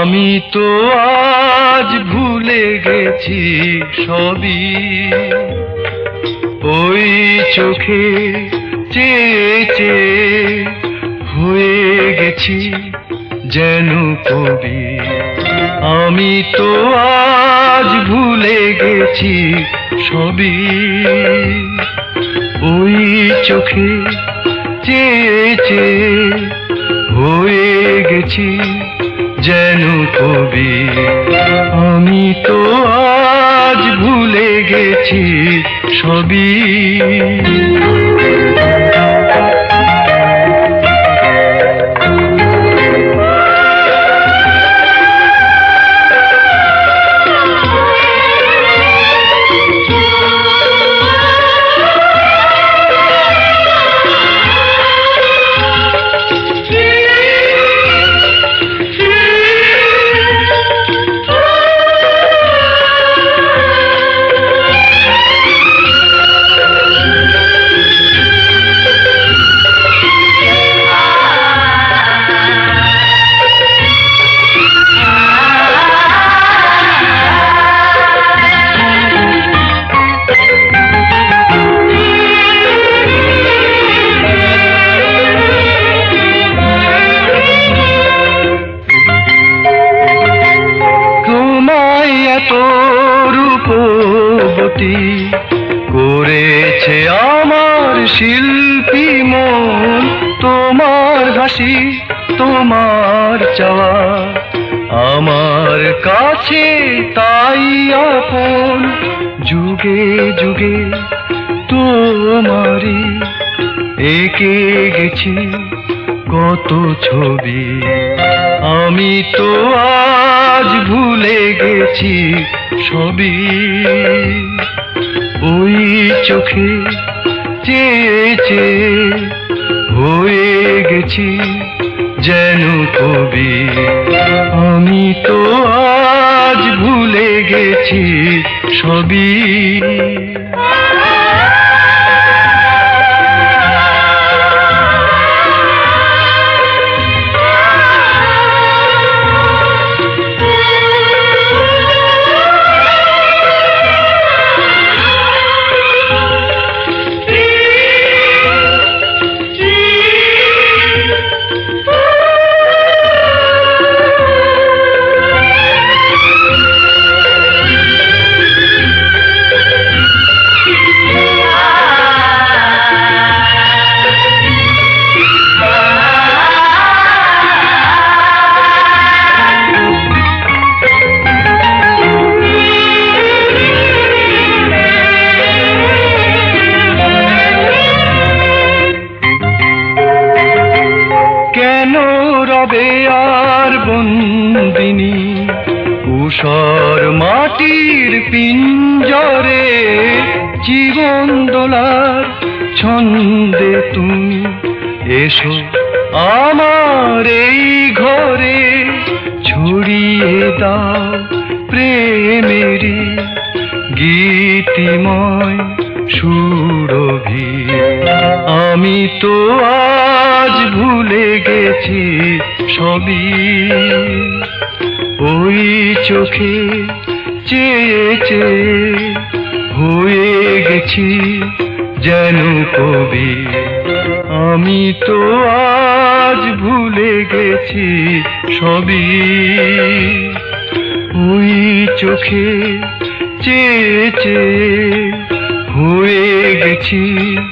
আমি তো আজ ভুলে গেছি সবই। ওই চোখে চেয়ে হয়ে গেছি যেন কবি। আমি তো আজ ভুলে গেছি সবই। ওই চোখে চেয়ে হয়ে গেছি যেন কবি। আমি তো আজ ভুলে গেছি সবই। রূপবতী করেছে আমার শিল্পী মন। তোমার হাসি, তোমার চাওয়া আমার কাছে তাই আপন। যুগে যুগে তোমারই এঁকে গেছি কত ছবি। আমি তো আজ ভুলে গেছি সবই ওই চোখে চেয়েছে চেয়ে হয়ে গেছি যেন কবি। আমি তো আজ ভুলে গেছি সবই। রবে আর বন্দিনী উষর মাটির পিঞ্জরে জীবন দোলার ছন্দে তুমি এসো আমার এই ঘরে, ছড়িয়ে দাও প্রেমেরই গীতিময় সুরভি। আমি তো আজ ভুলে গেছি সবই। ওই চোখে চেয়ে চেয়ে হয়ে গেছি যেন কবি। আমি তো আজ ভুলে গেছি সবই। ওই চোখে চেয়ে চেয়ে